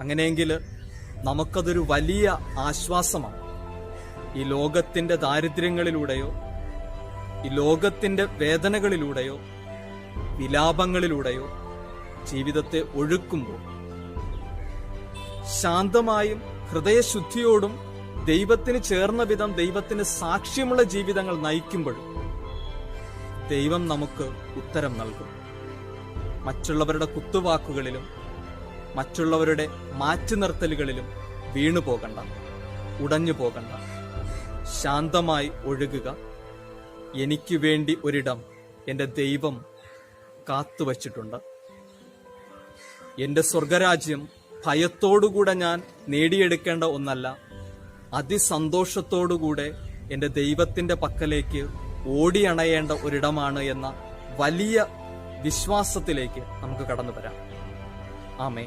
അങ്ങനെയെങ്കിൽ നമുക്കതൊരു വലിയ ആശ്വാസമാണ്. ഈ ലോകത്തിന്റെ ദാരിദ്ര്യങ്ങളിലൂടെയോ ഈ ലോകത്തിന്റെ വേദനകളിലൂടെയോ വിലാപങ്ങളിലൂടെയോ ജീവിതത്തെ ഒഴുക്കുമ്പോൾ ശാന്തമായും ഹൃദയശുദ്ധിയോടും ദൈവത്തിന് ചേർന്ന വിധം ദൈവത്തിന് സാക്ഷ്യമുള്ള ജീവിതങ്ങൾ നയിക്കുമ്പോഴും ദൈവം നമുക്ക് ഉത്തരം നൽകും. മറ്റുള്ളവരുടെ കുത്തുവാക്കുകളിലും മറ്റുള്ളവരുടെ മാറ്റി നിർത്തലുകളിലും വീണു പോകണ്ട ഉടഞ്ഞു പോകണ്ട. ശാന്തമായി ഒഴുകുക. എനിക്ക് വേണ്ടി ഒരിടം എന്റെ ദൈവം കാത്തുവച്ചിട്ടുണ്ട്. എന്റെ സ്വർഗരാജ്യം ഭയത്തോടുകൂടെ ഞാൻ നേടിയെടുക്കേണ്ട ഒന്നല്ല അതിസന്തോഷത്തോടുകൂടെ എന്റെ ദൈവത്തിന്റെ പക്കലേക്ക് ഓടിയണയേണ്ട ഒരിടമാണ് എന്ന വലിയ വിശ്വാസത്തിലേക്ക് നമുക്ക് കടന്നു വരാം ആമേ